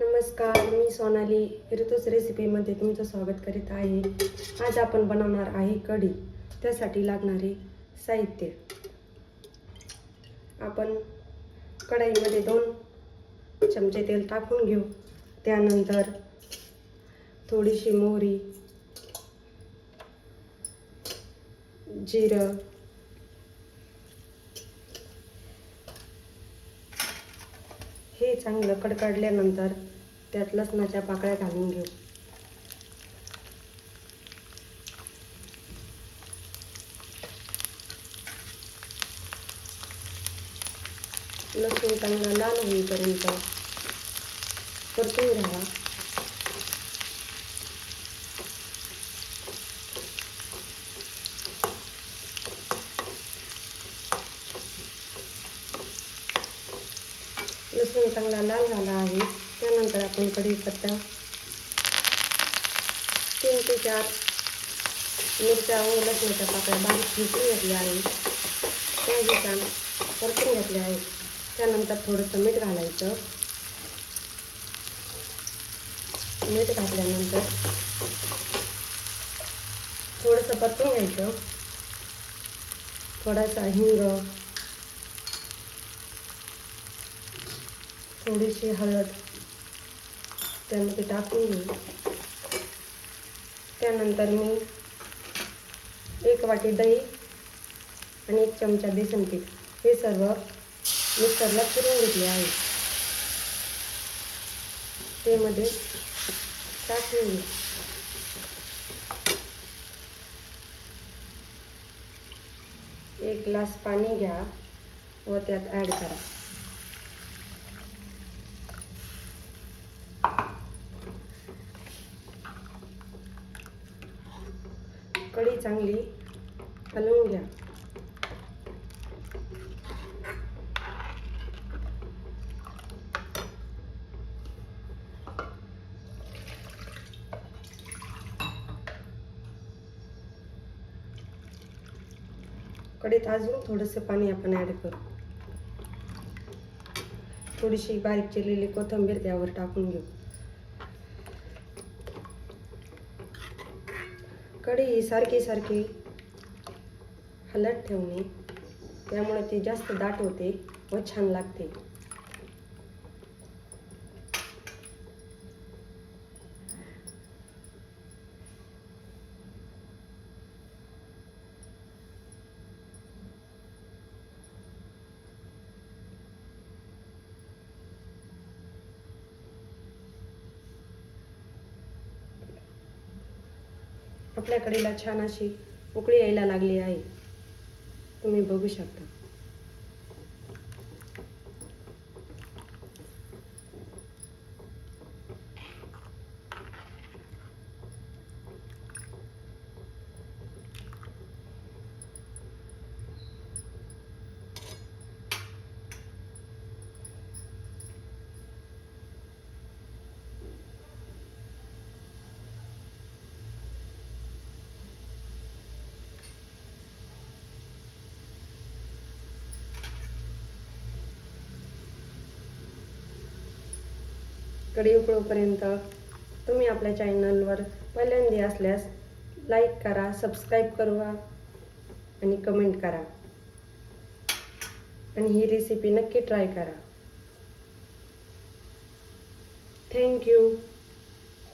नमस्कार मी सोनाली ऋतूच रेसिपीमध्ये तुमचं स्वागत करीत आहे. आज आपण बनवणार आहे कढी त्यासाठी लागणारे साहित्य. आपण कढईमध्ये दोन चमचे तेल टाकून घेऊ. त्यानंतर थोडीशी मोहरी जिरं हे चांगलं कडकडल्यानंतर त्यात लसणाच्या पाकळ्या घालून घेऊ. लसूण चांगला लाल होईपर्यंत परतून घ्यावा लसूण चांगला लाल झाला आहे त्यानंतर आपण कढीपत्ता तीन ते चार मिरच्या व लसणाच्या पाकळ्या बारीक ठेचून घेतल्या आहे त्याही छान परतून घेतले आहे त्यानंतर थोडंसं मीठ घालायचं मीठ घातल्यानंतर थोडंसं परतून घ्यायचं थोडासा हिंग थोडीशी हळद त्यामध्ये टाकून घेऊ. त्यानंतर मी एक वाटी दही आणि एक चमचा बेसन पीठ हे सर्व मिक्सरला फिरून घेतले आहे. ते मध्ये टाकून घेऊ एक ग्लास पाणी घ्या व त्यात ॲड करा. कढी चांगली हलवून घ्या. कढीत अजून थोडंसं पाणी आपण ॲड करू. थोडीशी बारीक चिरलेली कोथिंबीर त्यावर टाकून घेऊ. कढी ही सारखी सारखी हलत ठेवणे. त्यामुळे ती जास्त दाट होते व छान लागते. आपल्या कढीला छान अशी उकळी यायला लागली आहे. तुम्ही बघू शकता. कढी उकळूपर्यंत तुम्ही आपल्या चॅनलवर पहिल्यांदा असल्यास लाईक करा सबस्क्राईब करा आणि कमेंट करा. आणि ही रेसिपी नक्की ट्राय करा. Thank you